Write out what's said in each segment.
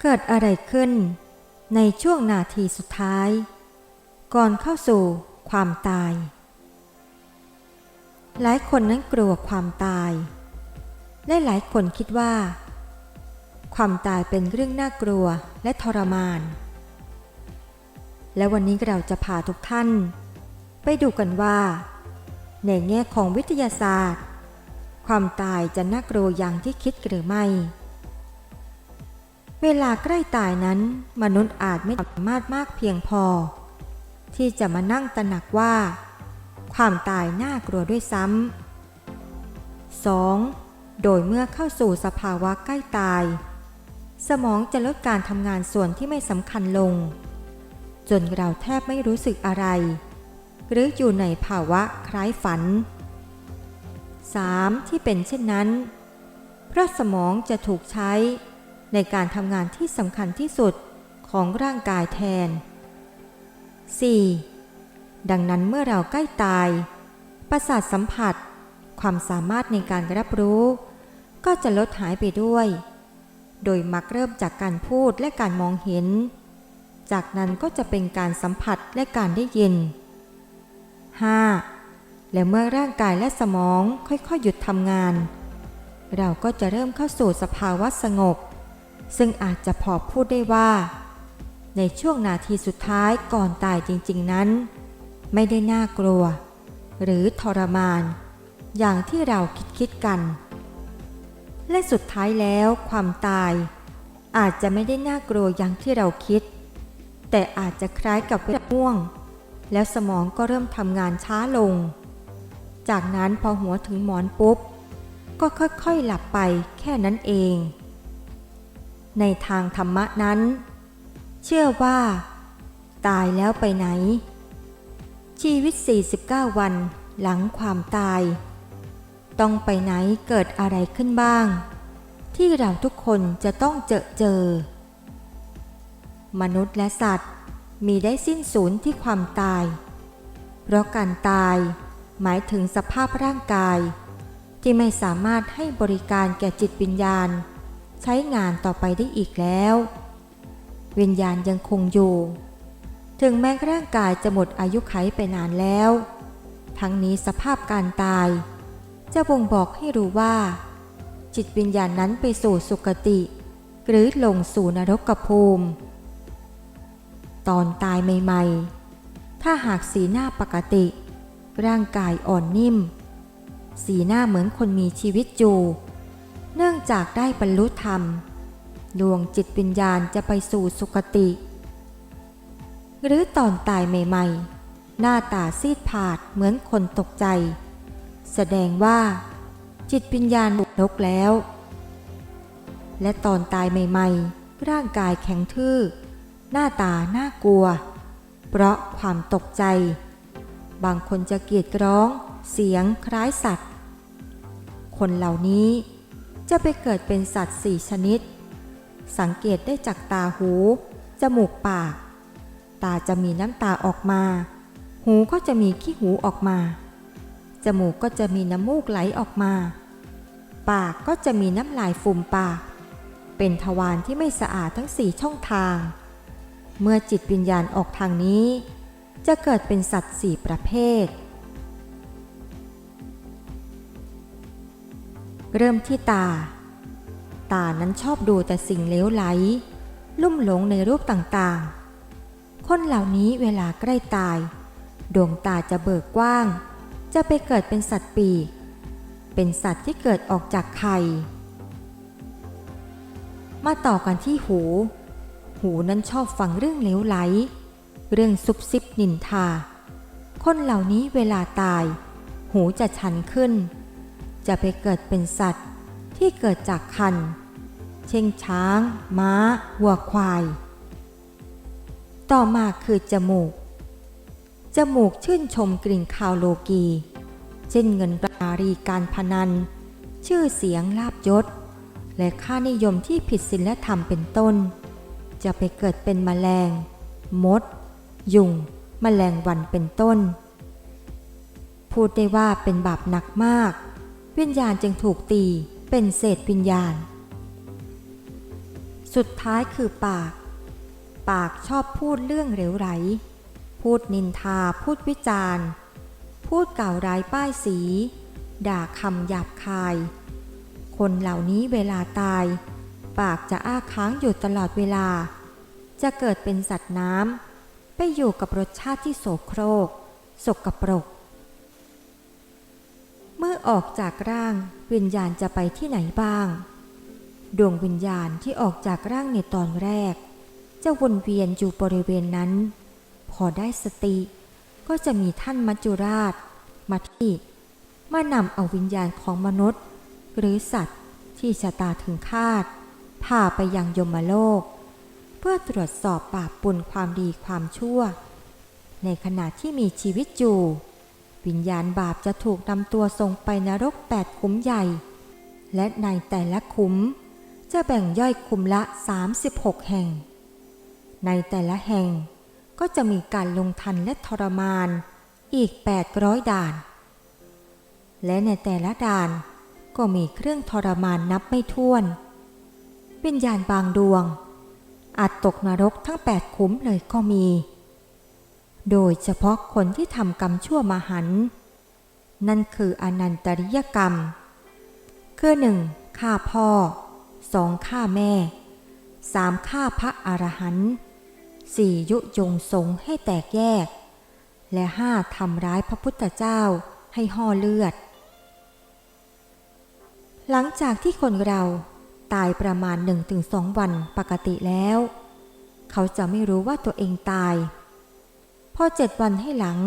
เกิดอะไรขึ้น ในช่วงนาทีสุดท้าย ก่อนเข้าสู่ความตาย หลายคนนั้นกลัวความตาย และหลายคนคิดว่า ความตายเป็นเรื่องน่ากลัวและทรมาน และวันนี้เราจะพาทุกท่าน ไปดูกันว่า ในแง่ของวิทยาศาสตร์ ความตายจะน่ากลัวอย่างที่คิดหรือไม่ เวลาใกล้ตายนั้น มนุษย์อาจไม่สามารถมากเพียงพอ ที่จะมานั่งตระหนักว่า ความตายน่ากลัวด้วยซ้ำ 2. โดยเมื่อเข้าสู่สภาวะใกล้ตาย สมองจะลดการทำงานส่วนที่ไม่สำคัญลง จนเราแทบไม่รู้สึกอะไร หรืออยู่ในภาวะคล้ายฝัน 3. ที่เป็นเช่นนั้น เพราะสมองจะถูกใช้ ในการทำงานที่สำคัญที่สุดของร่างกายแทน 4. ดังนั้นเมื่อเราใกล้ตาย ประสาทสัมผัส ความสามารถในการรับรู้ ก็จะลดหายไปด้วย โดยมักเริ่มจากการพูดและการมองเห็น จากนั้นก็จะเป็นการสัมผัสและการได้ยิน 5. และเมื่อร่างกายและสมองค่อยๆ หยุดทำงาน เราก็จะเริ่มเข้าสู่สภาวะสงบ ซึ่งอาจจะพอพูดได้ว่า ในช่วงนาทีสุดท้ายก่อนตายจริงๆนั้น ไม่ได้น่ากลัว หรือทรมาน อย่างที่เราคิดคิดกัน และสุดท้ายแล้วความตาย อาจจะไม่ได้น่ากลัวอย่างที่เราคิด แต่อาจจะคล้ายกับเวทม่วง แล้วสมองก็เริ่มทำงานช้าลง จากนั้นพอหัวถึงหมอนปุ๊บก็ค่อยๆหลับไปแค่นั้นเอง ในทางธรรมะนั้น เชื่อว่า ตายแล้วไปไหน ชีวิต 49 วันหลังความตาย ต้องไปไหนเกิดอะไรขึ้นบ้าง ที่เราทุกคนจะต้องเจอเจอ มนุษย์และสัตว์มีได้สิ้นสูญที่ความตาย เพราะการตายหมายถึงสภาพร่างกาย ที่ไม่สามารถให้บริการแก่จิตวิญญาณ ใช้งานต่อไปได้อีกแล้ว วิญญาณยังคงอยู่ ถึงแม้ร่างกายจะหมดอายุไขไปนานแล้ว ทั้งนี้สภาพการตาย จะบ่งบอกให้รู้ว่า จิตวิญญาณนั้นไปสู่สุคติ หรือลงสู่นรกภูมิ ตอนตายใหม่ๆ ถ้าหากสีหน้าปกติ ร่างกายอ่อนนิ่ม สีหน้าเหมือนคนมีชีวิตอยู่ เนื่องจากได้บรรลุธรรม ดวงจิตวิญญาณจะไปสู่สุคติ หรือตอนตายใหม่ๆ หน้าตาซีดผาดเหมือนคนตกใจ แสดงว่า จิตวิญญาณบุกนกแล้ว และตอนตายใหม่ๆ ร่างกายแข็งทื่อ หน้าตาน่ากลัว เพราะความตกใจ บางคนจะเกียดร้อง เสียงคล้ายสัตว์ คนเหล่านี้ จะไปเกิดเป็นสัตว์สี่ชนิด สังเกตได้จากตาหู จมูกปาก ตาจะมีน้ำตาออกมา หูก็จะมีขี้หูออกมา จมูกก็จะมีน้ำมูกไหลออกมา ปากก็จะมีน้ำลายฟูมปาก เป็นทวารที่ไม่สะอาดทั้งสี่ช่องทาง เมื่อจิตวิญญาณออกทางนี้ จะเกิดเป็นสัตว์สี่ประเภท เริ่มที่ตา ตานั้นชอบดูแต่สิ่งเลวไหล ลุ่มหลงในรูปต่างๆ คนเหล่านี้เวลาใกล้ตาย ดวงตาจะเบิกกว้าง จะไปเกิดเป็นสัตว์ปีก เป็นสัตว์ที่เกิดออกจากไข่ มาต่อกันที่หู หูนั้นชอบฟังเรื่องเลวไหล เรื่องซุบซิบนินทา คนเหล่านี้เวลาตาย หูจะชันขึ้น จะไปเกิดเป็นสัตว์ที่เกิดจากคัน เช่นช้าง ม้า วัวควาย ต่อมาคือจมูก จมูกชื่นชมกลิ่นคาวโลกี เช่นเงินรารีการพนัน ชื่อเสียงลาบยศ และค่านิยมที่ผิดศีลธรรมเป็นต้น จะไปเกิดเป็นแมลง มด ยุงแมลงวันเป็นต้น พูดได้ว่าเป็นบาปหนักมาก วิญญาณจึงถูกตีเป็นเศษวิญญาณ สุดท้ายคือปาก ปากชอบพูดเรื่องเหลวไหล พูดนินทาพูดวิจารณ์ พูดกล่าวร้ายป้ายสี ด่าคำหยาบคาย คนเหล่านี้เวลาตาย ปากจะอ้าค้างอยู่ตลอดเวลา จะเกิดเป็นสัตว์น้ำไปอยู่กับรสชาติที่โสโครก สกปรกเมื่ ออกจากร่างวิญญาณจะไปที่ไหนบ้าง ดวงวิญญาณที่ออกจากร่างในตอนแรก จะวนเวียนอยู่บริเวณนั้น พอได้สติ ก็จะมีท่านมัจจุราช มาที่มานำเอาวิญญาณของมนุษย์ หรือสัตว์ที่ชะตาถึงคาดพาไปยังยมโลก เพื่อตรวจสอบบาปบุญความดีความชั่ว ในขณะที่มีชีวิตอยู่ วิญญาณบาปจะถูกนำตัวส่งไปนรกแปดขุมใหญ่ และในแต่ละขุมจะแบ่งย่อยขุมละ 36 แห่ง ในแต่ละแห่งก็จะมีการลงทันและทรมานอีก 800 ด่าน และในแต่ละด่านก็มีเครื่องทรมานนับไม่ถ้วน วิญญาณบางดวง อาจตกนรกทั้ง8ขุมเลยก็มี โดยเฉพาะคนที่ทำกรรมชั่วมหันต์นั่นคืออนันตริยกรรม คือหนึ่งฆ่าพ่อสองฆ่าแม่สามฆ่าพระอรหันต์สี่ยุยงสงให้แตกแยก และห้าทำร้ายพระพุทธเจ้าให้ห่อเลือด หลังจากที่คนเราตายประมาณ 1-2 วันปกติแล้ว เขาจะไม่รู้ว่าตัวเองตาย พอเจ็ดวันให้หลัง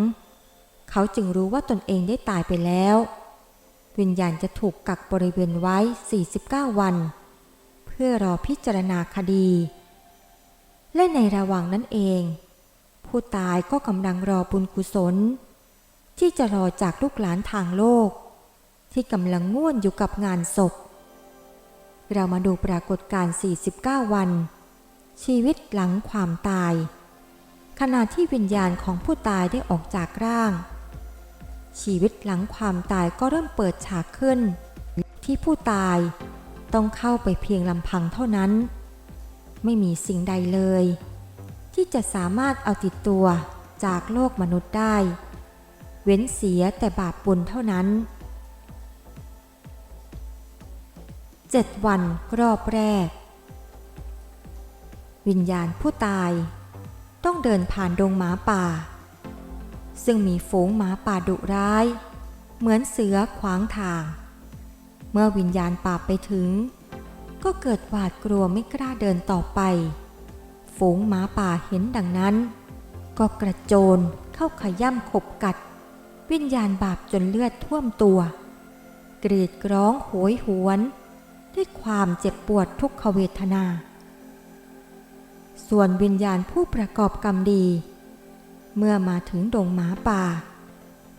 เขาจึงรู้ว่าตนเองได้ตายไปแล้ว วิญญาณจะถูกกักบริเวณไว้ 49 วัน เพื่อรอพิจารณาคดี และในระหว่างนั้นเอง ผู้ตายก็กำลังรอบุญกุศล ที่จะรอจากลูกหลานทางโลก ที่กำลังง่วนอยู่กับงานศพ เรามาดูปรากฏการณ์49 วัน ชีวิตหลังความตาย ขณะที่วิญญาณของผู้ตายได้ออกจากร่าง ชีวิตหลังความตายก็เริ่มเปิดฉากขึ้น ที่ผู้ตายต้องเข้าไปเพียงลำพังเท่านั้น ไม่มีสิ่งใดเลย ที่จะสามารถเอาติดตัวจากโลกมนุษย์ได้ เว้นเสียแต่บาปบุญเท่านั้นเจ็ดวันรอบแรก วิญญาณผู้ตาย ต้องเดินผ่านดงหมาป่า ซึ่งมีฝูงหมาป่าดุร้าย เหมือนเสือขวางทาง เมื่อวิญญาณป่าไปถึง ก็เกิดหวาดกลัวไม่กล้าเดินต่อไป ฝูงหมาป่าเห็นดังนั้น ก็กระโจนเข้าขย่ำขบกัด วิญญาณบาปจนเลือดท่วมตัว กรีดร้องโหยหวน ด้วยความเจ็บปวดทุกขเวทนา ส่วนวิญญาณผู้ประกอบกรรมดี เมื่อมาถึงดงหมาป่า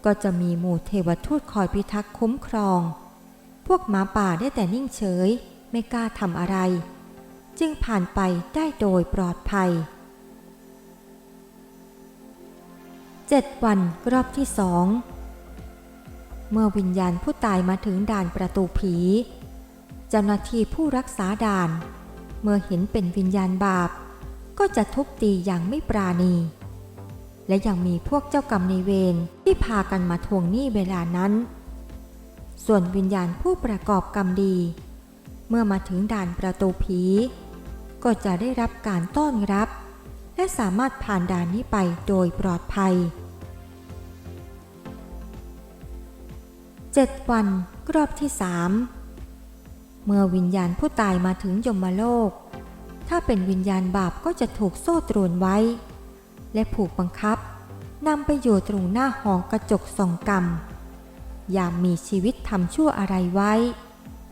ก็จะมีหมู่เทวทูตคอยพิทักษ์คุ้มครอง พวกหมาป่าได้แต่นิ่งเฉยไม่กล้าทำอะไร จึงผ่านไปได้โดยปลอดภัยเจ็ดวันรอบที่สองเมื่อวิญญาณผู้ตายมาถึงด่านประตูผี เจ้าหน้าที่ผู้รักษาด่าน เมื่อเห็นเป็นวิญญาณบาป ก็จะทุบตีอย่างไม่ปราณี และยังมีพวกเจ้ากรรมในเวรที่พากันมาทวงหนี้เวลานั้น ส่วนวิญญาณผู้ประกอบกรรมดี เมื่อมาถึงด่านประตูผี ก็จะได้รับการต้อนรับ และสามารถผ่านด่านนี้ไปโดยปลอดภัยเจ็ดวันรอบที่สามเมื่อวิญญาณผู้ตายมาถึงยมโลก ถ้าเป็นวิญญาณบาปก็จะถูกโซ่ตรวนไว้ และผูกบังคับนำไปอยู่ตรงหน้าหองกระจกส่องกรรม ยามมีชีวิตทำชั่วอะไรไว้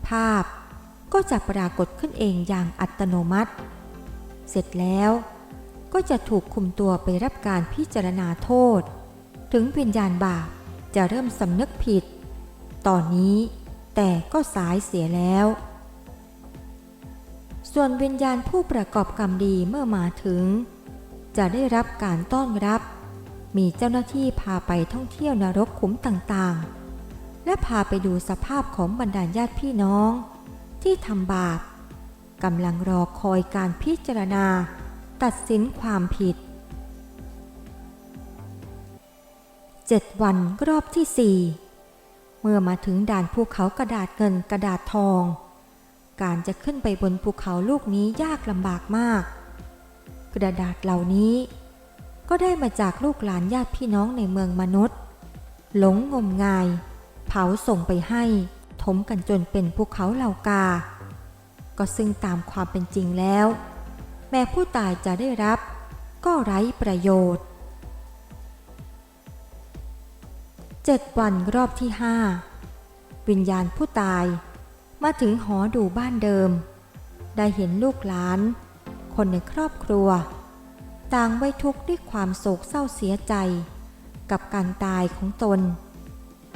ภาพก็จะปรากฏขึ้นเองอย่างอัตโนมัติ เสร็จแล้วก็จะถูกคุมตัวไปรับการพิจารณาโทษ ถึงวิญญาณบาปจะเริ่มสำนึกผิด ตอนนี้แต่ก็สายเสียแล้ว ส่วนวิญญาณผู้ประกอบกรรมดีเมื่อมาถึง จะได้รับการต้อนรับ มีเจ้าหน้าที่พาไปท่องเที่ยวนรกขุมต่างๆ และพาไปดูสภาพของบรรดาญาติพี่น้อง ที่ทำบาปกำลังรอคอยการพิจารณา ตัดสินความผิดเจ็ดวันรอบที่สี่เมื่อมาถึงด่านภูเขากระดาษเงินกระดาษทอง การจะขึ้นไปบนภูเขาลูกนี้ยากลำบากมาก กระดาษเหล่านี้ ก็ได้มาจากลูกหลานญาติพี่น้องในเมืองมนุษย์ หลงงมงาย เผาส่งไปให้ ถมกันจนเป็นภูเขาเหล่ากา ก็ซึ่งตามความเป็นจริงแล้ว แม้ผู้ตายจะได้รับ ก็ไร้ประโยชน์เจ็ดวันรอบที่ห้าวิญญาณผู้ตาย มาถึงหอดูบ้านเดิม ได้เห็นลูกหลาน คนในครอบครัว ต่างไว้ทุกข์ด้วยความโศกเศร้าเสียใจ กับการตายของตน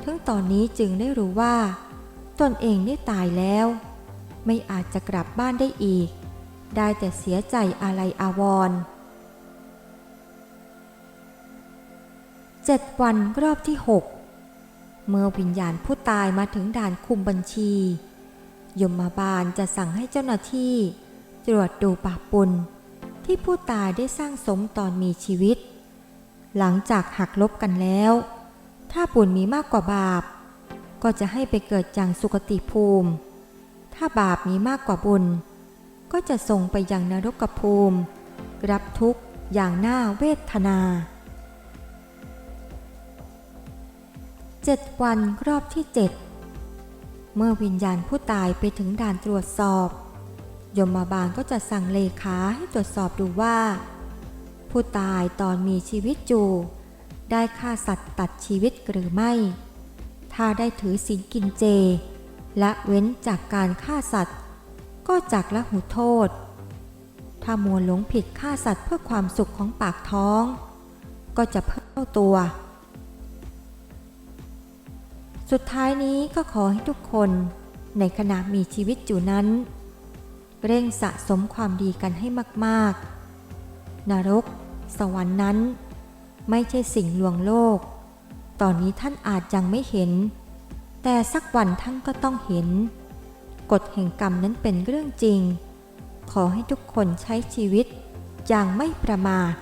ถึงตอนนี้จึงได้รู้ว่า ตนเองได้ตายแล้ว ไม่อาจจะกลับบ้านได้อีก ได้แต่เสียใจอะไรอาวรณ์เจ็ดวันรอบที่หกเมื่อวิญญาณผู้ตายมาถึงด่านคุมบัญชี ยมบาลจะสั่งให้เจ้าหน้าที่ ตรวจดูบาปปุลที่ผู้ตายได้สร้างสมตอนมีชีวิต หลังจากหักลบกันแล้ว ถ้าบุญมีมากกว่าบาป ก็จะให้ไปเกิดจังสุคติภูมิ ถ้าบาปมีมากกว่าบุญ ก็จะส่งไปยังนรกภูมิ รับทุกข์อย่างน่าเวทนาเจ็ดวันรอบที่เจ็ด เมื่อวิญญาณผู้ตายไปถึงด่านตรวจสอบ ยมบาลก็จะสั่งเลขาให้ตรวจสอบดูว่า ผู้ตายตอนมีชีวิตอยู่ ได้ฆ่าสัตว์ตัดชีวิตหรือไม่ ถ้าได้ถือศีลกินเจ และเว้นจากการฆ่าสัตว์ ก็จักละหูโทษ ถ้ามัวหลงผิดฆ่าสัตว์เพื่อความสุขของปากท้อง ก็จะเพิ่มตัว สุดท้ายนี้ก็ขอให้ทุกคนในขณะมีชีวิตอยู่นั้น เร่งสะสมความดีกันให้มากๆ นรก สวรรค์นั้น ไม่ใช่สิ่งลวงโลก ตอนนี้ท่านอาจยังไม่เห็น แต่สักวันท่านก็ต้องเห็น กฎแห่งกรรมนั้นเป็นเรื่องจริง ขอให้ทุกคนใช้ชีวิตอย่างไม่ประมาท